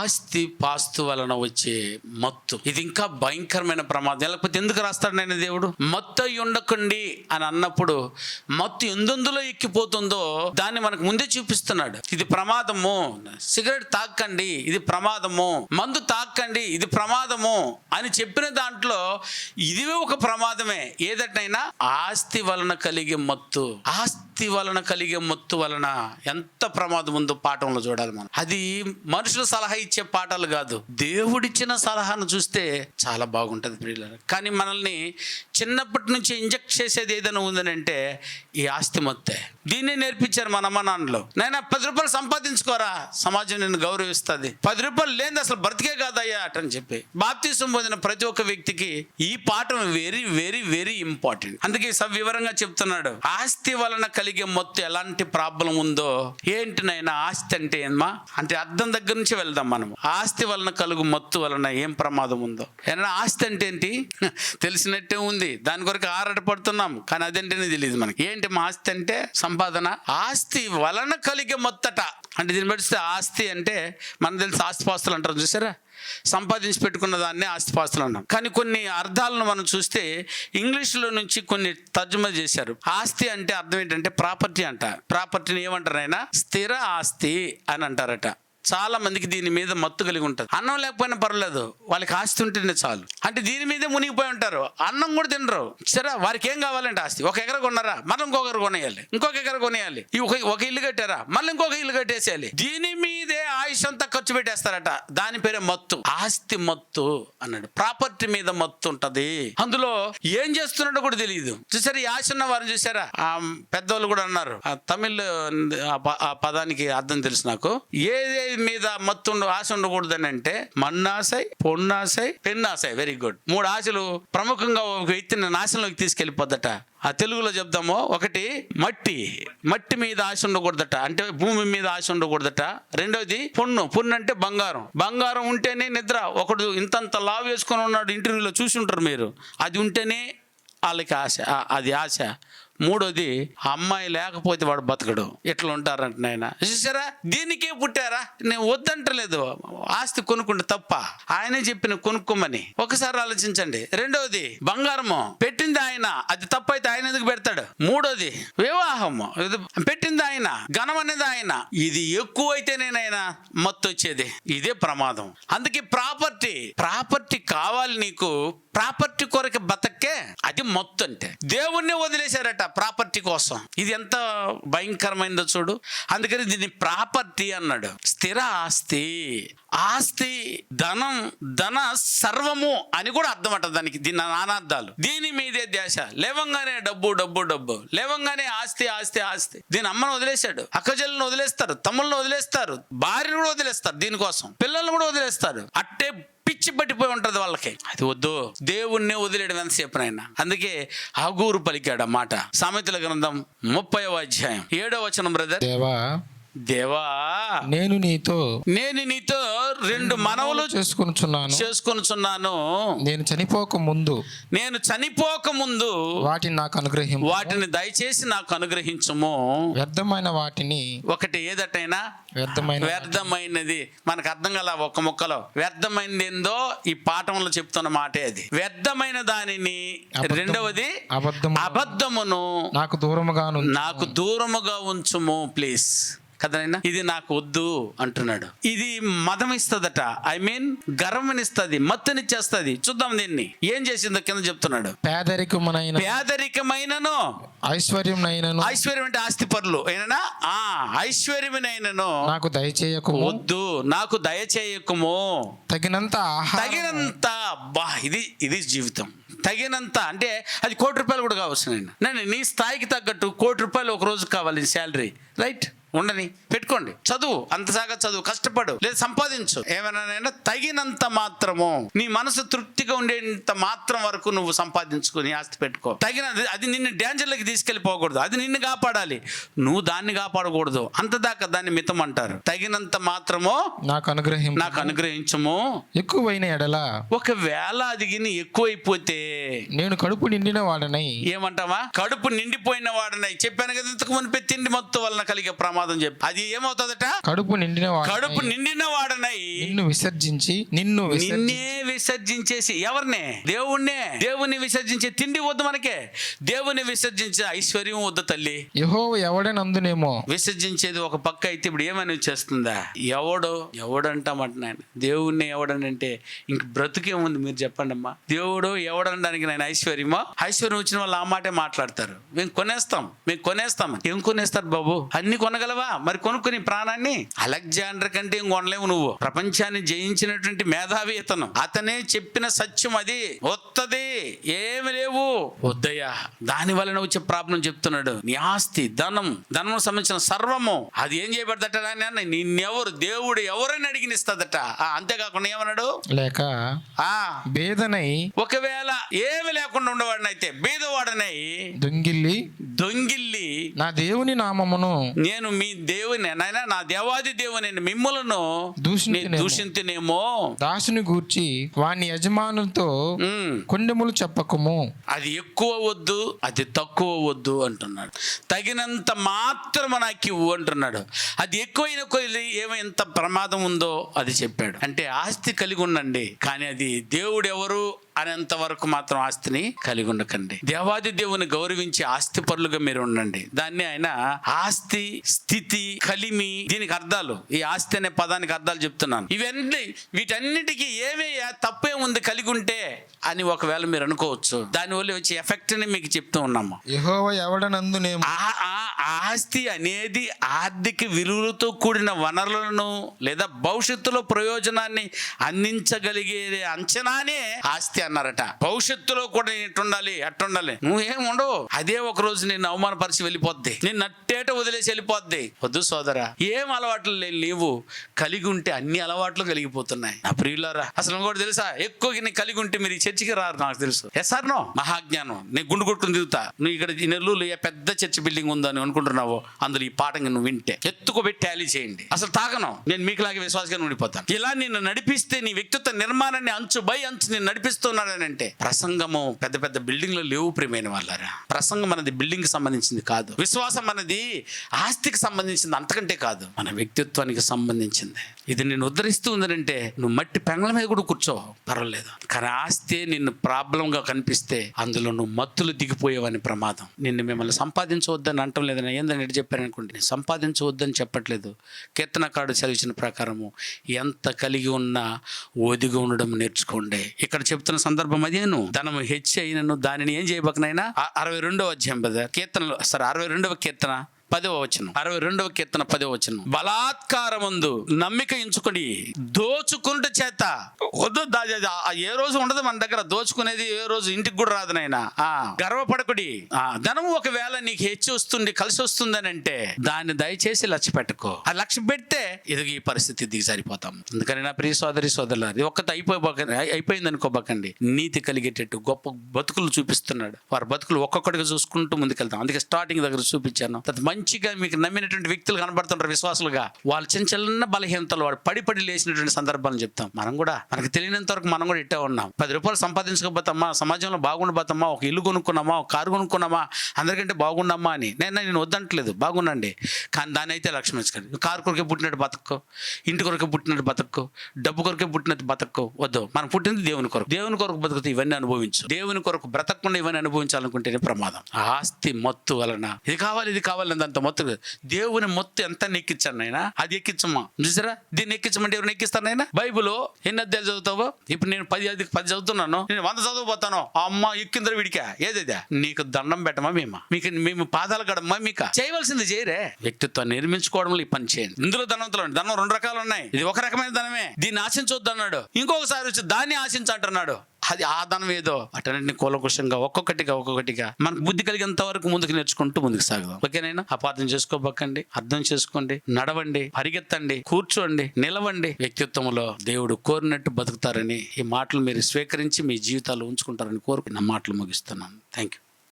ఆస్తి పాస్తు వలన వచ్చే మత్తు. ఇది ఇంకా భయంకరమైన ప్రమాదం. లేకపోతే ఎందుకు రాస్తాడు నేను దేవుడు? మత్తు అయి ఉండకండి అని అన్నప్పుడు మత్తు ఎందులో ఎక్కిపోతుందో దాన్ని మనకు ముందే చూపిస్తున్నాడు. ఇది ప్రమాదము. సిగరెట్ తాకండి ఇది ప్రమాదము. మందు తాకండి ఇది ప్రమాదము అని చెప్పిన దాంట్లో ఇది ఒక ప్రమాదమే. ఏదటైనా? ఆస్తి వలన కలిగే మత్తు. ఆస్తి వలన కలిగే మత్తు వలన ఎంత ప్రమాదం ఉందో పాఠంలో చూడాలి మనం. అది మనుషులు సలహా ఇచ్చే పాఠాలు కాదు. దేవుడిచ్చిన సలహాను చూస్తే చాలా బాగుంటుంది ప్రియుల కానీ మనల్ని చిన్నప్పటి నుంచి ఇంజెక్ట్ చేసేది ఏదైనా ఉందనంటే ఈ ఆస్తి మొత్తే దీన్ని నేర్పించారు మన అమ్మ నాన్నలు నాయన పది రూపాయలు సంపాదించుకోరా? సమాజం నిన్ను గౌరవిస్తుంది. పది రూపాయలు లేని అసలు బ్రతికే కాదయ్యా అటని చెప్పి బాప్తీసం పొందిన ప్రతి ఒక్క వ్యక్తికి ఈ పాఠం వెరీ వెరీ వెరీ ఇంపార్టెంట్. అందుకే సవివరంగా చెప్తున్నాడు. ఆస్తి వలన కలిగే మొత్తం ఎలాంటి ప్రాబ్లం ఉందో ఏంటి నాయన ఆస్తి అంటే ఏమా అంటే అర్థం దగ్గర నుంచి వెళ్దాం మనం ఆస్తి వలన కలుగు మత్తు వలన ఏం ప్రమాదం ఉందో? ఏమన్నా ఆస్తి అంటే ఏంటి? తెలిసినట్టే ఉంది. దాని కొరకు ఆరాట పడుతున్నాం కానీ అదేంటనే తెలియదు మనకి. ఏంటి మా ఆస్తి అంటే సంపాదన ఆస్తి వలన కలిగే మొత్తట. అంటే దీన్ని బట్టి ఆస్తి అంటే మనకు తెలిసి ఆస్తిపాస్తులు అంటారు చూసారా? సంపాదించి పెట్టుకున్న దాన్ని ఆస్తిపాస్తులు అన్నాం. కానీ కొన్ని అర్థాలను మనం చూస్తే ఇంగ్లీష్లో నుంచి కొన్ని తర్జుమా చేశారు. ఆస్తి అంటే అర్థం ఏంటంటే ప్రాపర్టీ అంట. ప్రాపర్టీని ఏమంటారు ఆయన? స్థిర ఆస్తి అని అంటారట. చాలా మందికి దీని మీద మత్తు కలిగి ఉంటుంది. అన్నం లేకపోయినా పర్లేదు వాళ్ళకి ఆస్తి ఉంటేనే చాలు. అంటే దీని మీదే మునిగిపోయి ఉంటారు. అన్నం కూడా తినరు. సరే వారికి ఏం కావాలంటే ఆస్తి? ఒక ఎకర కొన్నారా? మళ్ళీ ఇంకొకరు కొనేయాలి. ఇంకొక ఎకర కొనేయాలి. ఒక ఒక ఇల్లు కట్టారా? మళ్ళీ ఇంకొక ఇల్లు కట్టేసేయాలి. దీని మీదే ఆయుష్ అంతా ఖర్చు పెట్టేస్తారట. దాని పేరే మత్తు. ఆస్తి మత్తు అన్నాడు. ప్రాపర్టీ మీద మత్తు ఉంటది. అందులో ఏం చేస్తున్నాడో కూడా తెలియదు. చూసారా ఈ ఆశ ఉన్న వారిని చూసారా? ఆ పెద్దవాళ్ళు కూడా అన్నారు. ఆ తమిళ్ ఆ పదానికి అర్థం తెలుసు నాకు. ఏదే మీద మత్తుండు ఆశ ఉండకూడదని అంటే మన్నాశై పొన్నాశై పెన్నాశై. వెరీ గుడ్ మూడు ఆశలు ప్రముఖంగా ఒక వ్యక్తిని నాశనంలోకి తీసుకెళ్ళిపోద్దట. ఆ తెలుగులో చెప్దాము. ఒకటి మట్టి. మట్టి మీద ఆశ ఉండకూడదట అంటే భూమి మీద ఆశ ఉండకూడదట రెండోది పున్ను. పున్ను అంటే బంగారం. బంగారం ఉంటేనే నిద్ర. ఒకడు ఇంతంత లావు వేసుకొని ఉన్నాడు ఇంటర్వ్యూలో చూసి ఉంటారు మీరు. అది ఉంటేనే వాళ్ళకి ఆశ. అది ఆశ. మూడోది అమ్మాయి లేకపోతే వాడు బతకడు. ఇట్లా ఉంటారంట నాయన. చూసారా? దీనికే పుట్టారా? నేను వద్దంటలేదు. ఆస్తి కొనుక్కుంటే తప్ప. ఆయనే చెప్పిన కొనుక్కోమని. ఒకసారి ఆలోచించండి. రెండోది బంగారము. పెట్టింది ఆయన. అది తప్పైతే ఆయన ఎందుకు పెడతాడు? మూడోది వివాహము. పెట్టింది ఆయన. ఘనం అనేది ఆయన. ఇది ఎక్కువైతేనేనైనా మత్తు వచ్చేది ఇదే ప్రమాదం. అందుకే ప్రాపర్టీ. ప్రాపర్టీ కావాలి నీకు. ప్రాపర్టీ కొరకు బతక్కే అది మొత్తం అంటే దేవుణ్ణి వదిలేశారట. ప్రాపర్టీ కోసం. ఇది ఎంత భయంకరమైందో చూడు. అందుకని దీన్ని ప్రాపర్టీ అన్నాడు. స్థిర ఆస్తి ఆస్తి ధనం ధన సర్వము అని కూడా అర్థం అంట దానికి దీని నానార్థాలు. దీని మీదే ధ్యాస. లేవంగానే డబ్బు డబ్బు డబ్బు. లేవంగానే ఆస్తి ఆస్తి ఆస్తి. దీని అమ్మను వదిలేశాడు. అక్కజల్ని వదిలేస్తారు తమ్ముళ్ళని వదిలేస్తారు భార్యను కూడా వదిలేస్తారు దీనికోసం పిల్లల్ని కూడా వదిలేస్తారు. అట్టే పిచ్చి పట్టిపోయి ఉంటది వాళ్ళకి. అది వద్దు. దేవుణ్ణి వదిలేయడం ఎంతసేపు నాయన అందుకే ఆగూరు పలికాడు మాట. సామెతల గ్రంథం ముప్పై అధ్యాయం. ఏడో వచనం బ్రదర్. దేవా దేవా నేను నీతో నేను నీతో రెండు మనవులు చేసుకొనుచున్నాను. చేసుకొనుచున్నాను. నేను చనిపోక ముందు నేను చనిపోక ముందు వాటిని నాకు అనుగ్రహింపు. వాటిని దయచేసి నాకు అనుగ్రహించము. వ్యర్థమైన వాటిని ఒకటి ఏదటైనా? వ్యర్థమైన వ్యర్థమైనది. మనకు అర్థం కల ఒక్క ముక్కలో. వ్యర్థమైనది ఏందో ఈ పాఠంలో చెప్తున్న మాటే అది. వ్యర్థమైన దానిని. రెండవది అబద్ధము అబద్ధమును నాకు దూరముగాను నాకు దూరముగా ఉంచుము ప్లీజ్. కదనైనా ఇది నాకు వద్దు అంటున్నాడు. ఇది మదం ఇస్తుందట ఐ మీన్ గర్వనిస్తుంది మత్తునిచ్చేస్తుంది. చూద్దాం దీన్ని. ఏం చేసిందో కింద చెప్తున్నాడు. పేదరికమునైన పేదరికమైనను. ఐశ్వర్యంనైనను ఐశ్వర్యం అంటే ఆస్తి పరులు ఏనా ఆ ఐశ్వర్యమైనను నాకు దయచేయకు వద్దు నాకు దయచేయకుము. తగినంత తగినంత బా ఇది ఇది జీవితం. తగినంత అంటే అది కోటి రూపాయలు కూడా కావచ్చు నేను నేను నీ స్థాయికి తగ్గట్టు కోటి రూపాయలు ఒక రోజు కావాలి శాలరీ. రైట్? ఉండని పెట్టుకోండి. చదువు అంతసాగా చదువు కష్టపడు లేదా సంపాదించు. ఏమైనా తగినంత మాత్రము నీ మనసు తృప్తిగా ఉండేంత మాత్రం వరకు నువ్వు సంపాదించుకుని ఆస్తి పెట్టుకో. తగిన అది నిన్ను డేంజర్లోకి తీసుకెళ్ళిపోకూడదు అది నిన్ను కాపాడాలి. నువ్వు దాన్ని కాపాడకూడదు. అంత దాకా దాన్ని మితం అంటారు తగినంత మాత్రము నాకు అనుగ్రహింపు. నాకు అనుగ్రహించము. ఎక్కువైన ఎడల ఒకవేళ అది గిని ఎక్కువైపోతే నేను కడుపు నిండిన వాడనై ఏమంటావా? కడుపు నిండిపోయిన వాడనై. చెప్పాను కదా ఇంతకు మునిపే తిండి మొత్తం వలన కలిగే ప్రమాదం. సమాధానం చెప్పి అది ఏమవుతుందట? కడుపు నిండిన కడుపు నిండిన వాడనై. నిన్ను విసర్జించి నిన్ను నిన్నే విసర్జించేసి ఎవరినే? దేవుణ్ణే. దేవుని విసర్జించే తిండి వద్దు మనకే. దేవుని విసర్జించే ఐశ్వర్యం వద్దు తల్లి. యహోవ ఎవడనందునేమో? విసర్జించేది ఒక పక్క అయితే ఇప్పుడు ఏమని వచ్చేస్తుందా? ఎవడు? ఎవడంటామంటున్నాను దేవుణ్ణి ఎవడనంటే ఇంక బ్రతుకేముంది మీరు చెప్పండి అమ్మా దేవుడు ఎవడనడానికి నేను ఐశ్వర్యమో? ఐశ్వర్యం వచ్చిన వాళ్ళు ఆ మాటే మాట్లాడతారు. మేము కొనేస్తాం. మేము కొనేస్తాం. ఏం కొనేస్తారు బాబు? అన్ని కొనగలవా మరి కొనుక్కుని ప్రాణాన్ని? అలెగ్జాండర్ కంటే ఏం కొనలేవు నువ్వు. ప్రపంచాన్ని జయించినటువంటి మేధావి ఇతను. అతనే చెప్పిన సత్యం అది. వత్తది. ఏమి లేవు. వద్దయ్యా దాని వలన వచ్చే ప్రాబ్లం చెప్తున్నాడు. నీ ఆస్తి ధనం ధనం సంబంధించిన సర్వము. అది ఏం చేయబడదట నిన్నెవరు దేవుడు ఎవరైనా అడిగిన ఇస్తుందట ఆ, అంతేకాకుండా ఏమన్నాడు? లేక ఆ. బేదనై ఒకవేళ ఏమి లేకుండా ఉండేవాడినైతే బీదవాడనై దొంగిల్లి దొంగిల్లి నా దేవుని నామమును నేను మీ దేవుని నాయన నా దేవాది దేవుని మిమ్ములను దూషించినేమో. దాసుని గూర్చి వాని యజమానులతో. కొండెములు చెప్పకము. అది ఎక్కువ వద్దు అది తక్కువ వద్దు అంటున్నాడు. తగినంత మాత్రం నాకు ఇవ్వు అంటున్నాడు. అది ఎక్కువైన కొద్ది ఏమైంత ప్రమాదం ఉందో అది చెప్పాడు. అంటే ఆస్తి కలిగి ఉండండి కానీ అది దేవుడు ఎవరు అనేంత వరకు మాత్రం ఆస్తిని కలిగి ఉండకండి. దేవాది దేవుని గౌరవించి ఆస్తి పరులుగా మీరు ఉండండి. దాన్ని ఆయన ఆస్తి స్థితి కలిమి దీనికి అర్థాలు. ఈ ఆస్తి అనే పదానికి అర్థాలు చెప్తున్నాను. ఇవన్నీ వీటన్నిటికీ ఏమే తప్పే ఉంది కలిగి ఉంటే అని ఒకవేళ మీరు అనుకోవచ్చు. దానివల్ల వచ్చే ఎఫెక్ట్ని మీకు చెప్తూ ఉన్నాము. ఎవడనందునేమో ఆ ఆ- ఆస్తి అనేది ఆర్థిక విలువలతో కూడిన వనరులను లేదా భవిష్యత్తులో ప్రయోజనాన్ని అందించగలిగే అంచనానే ఆస్తి అన్నారట. భవిష్యత్తులో కూడా ఇట్టుండాలి అట్టుండాలి. నువ్వేం ఉండవు. అదే ఒక రోజు నిన్ను అవమానపరిచి వెళ్ళిపోద్ది. నిన్ను అట్టేట వదిలేసి వెళ్ళిపోద్ది. వద్దు సోదరా ఏం అలవాట్లు లేని నీవు కలిగి ఉంటే అన్ని అలవాట్లు కలిగిపోతున్నాయి. నా ప్రియులారా అసలు ఇంకోటి తెలుసా? ఎక్కువ నీ కలిగి ఉంటే మీరు ఈ చర్చికి రారు నాకు తెలుసు. ఎస్ ఆర్ నో మహాజ్ఞానం. నేను గుండు కొట్టుకుని దిగుతా నువ్వు ఇక్కడ నెల్లూరు ఏ పెద్ద చర్చి బిల్డింగ్ ఉందని అనుకుంటున్నావో అందులో ఈ పాఠంగా నువ్వు వింటే. ఎత్తుకోబెట్టి టాలీ చేయండి. అసలు తాగను. నేను మీకులాగే విశ్వాసంగా ఉండిపోతాను. ఇలా నిన్ను నడిపిస్తే నీ వ్యక్తిత్వ నిర్మాణాన్ని అంచు బై అంచు నేను నడిపిస్తూ అంటే ప్రసంగము పెద్ద పెద్ద బిల్డింగ్లు లేవు ప్రియమైన వాళ్ళారా? ప్రసంగం అనేది బిల్డింగ్కి సంబంధించింది కాదు. విశ్వాసం అనేది ఆస్తికి సంబంధించింది అంతకంటే కాదు. మన వ్యక్తిత్వానికి సంబంధించింది. ఇది నేను ఉద్ధరిస్తూ ఉందనంటే నువ్వు మట్టి పెంగల మీద కూడా కూర్చో. పర్వాలేదు. కానీ ఆస్తి నిన్ను ప్రాబ్లంగా కనిపిస్తే అందులో నువ్వు మత్తులు దిగిపోయేవని ప్రమాదం. నిన్ను మిమ్మల్ని సంపాదించవద్దని అంటం లేదని ఏందని ఎటు చెప్పాను అనుకోండి. నేను సంపాదించవద్దని చెప్పట్లేదు. కీర్తనకాడు చదివించిన ప్రకారము ఎంత కలిగి ఉన్నా ఒదిగి ఉండడం నేర్చుకోండి. ఇక్కడ చెప్తున్న సందర్భం అదేను ధనము హెచ్చి అయినను. దానిని ఏం చేయబకనైనా అరవై రెండవ అధ్యాయం బ్రదర్ కీర్తనలు సరే అరవై రెండవ కీర్తన. పదవ వచనం. అరవై రెండవ కీర్తన పదవ వచనం. బలాత్కారమందు నమ్మిక ఎంచుకొని దోచుకుంట చేత. వద్దు ఏ రోజు ఉండదు మన దగ్గర. దోచుకునేది ఏ రోజు ఇంటికి కూడా రాదు నాయన. గర్వపడకుడి. ఆ, ధనం ఒకవేళ నీకు హెచ్చి వస్తుంది కలిసి వస్తుందని అంటే దాన్ని దయచేసి లక్ష్య పెట్టుకో. ఆ లక్ష్య పెడితే ఇది ఈ పరిస్థితి దిగి సరిపోతాం. అందుకని నా ప్రియ సోదరి సోదరులు ఇది ఒక్కటి అయిపోబోకండి అయిపోయింది అనుకోబోకండి నీతి కలిగేటట్టు గొప్ప బతుకులు చూపిస్తున్నాడు. వారి బతుకులు ఒక్కొక్కటిగా చూసుకుంటూ ముందుకెళ్తాం. అందుకే స్టార్టింగ్ దగ్గర చూపించాను. మంచి మంచిగా మీకు నమ్మినటువంటి వ్యక్తులు కనబడుతుంటారు విశ్వాసులుగా. వాళ్ళు చిన్న చిన్న బలహీనతలు వాడు పడి పడి లేచినటువంటి సందర్భాలను చెప్తాం. మనం కూడా మనకు తెలియనంత వరకు మనం కూడా ఇట్టే ఉన్నాం. పది రూపాయలు సంపాదించకపోతామా సమాజంలో బాగుండబోతామా? ఒక ఇల్లు కొనుక్కున్నామా? ఒక కారు కొనుక్కున్నామా? అందరికంటే బాగున్నామా అని. నేను నేను వద్దంటలేదు. బాగుండండి. కానీ దాని అయితే లక్ష్యం ఉంచుకోండి కారు కొరకే పుట్టినట్టు బతక్కో ఇంటి కొరకే పుట్టినట్టు బతక్కో డబ్బు కొరకే పుట్టినట్టు బతక్కో వద్దు. మనం పుట్టింది దేవుని కొరకు. దేవుని కొరకు బతుకుతూ ఇవన్నీ అనుభవించు. దేవుని కొరకు బ్రతకకుండా ఇవన్నీ అనుభవించాలనుకుంటేనే ప్రమాదం. ఆస్తి మొత్తు వలన. ఇది కావాలి ఇది కావాలి అంత మొత్తం దేవుని మొత్తం ఎంత నెక్కించాను అయినా అది ఎక్కించమ్మా. చూసారా? దీన్ని ఎక్కించమంటే ఎవరు ఎక్కిస్తాను అయినా బైబుల్ ఎన్ని అధ్యాయాలు చదువుతావు? ఇప్పుడు నేను పది అది పది చదువుతున్నాను. నేను వంద చదువుపోతాను అమ్మ ఎక్కిందరు విడికా. ఏదేదా నీకు దండం పెట్టమా మేము? మీకు మేము పాదాలు గడమ్మా మీకు? చేయవలసింది చేయరే. వ్యక్తిత్వాన్ని నిర్మించుకోవడంలో ఈ పని చేయండి. ఇందులో ధనవంతులు ధనం రెండు రకాలు ఉన్నాయి. ఇది ఒక రకమైన ధనమే. దీన్ని ఆశించవద్దు అన్నాడు. ఇంకొకసారి వచ్చి దాన్ని ఆశించంటున్నాడు అది ఆదనం ఏదో అటన్నింటిని కూలకుషంగా ఒక్కొక్కటిగా ఒక్కొక్కటిగా మనకు బుద్ధి కలిగేంత వరకు ముందుకు నేర్చుకుంటూ ముందుకు సాగుదాం. ఓకేనైనా అపార్థం చేసుకోబక్కండి అర్థం చేసుకోండి నడవండి పరిగెత్తండి కూర్చోండి నిలవండి. వ్యక్తిత్వంలో దేవుడు కోరినట్టు బతుకుతారని ఈ మాటలు మీరు స్వీకరించి మీ జీవితాలు ఉంచుకుంటారని కోరుకు నా మాటలు ముగిస్తున్నాను. Thank you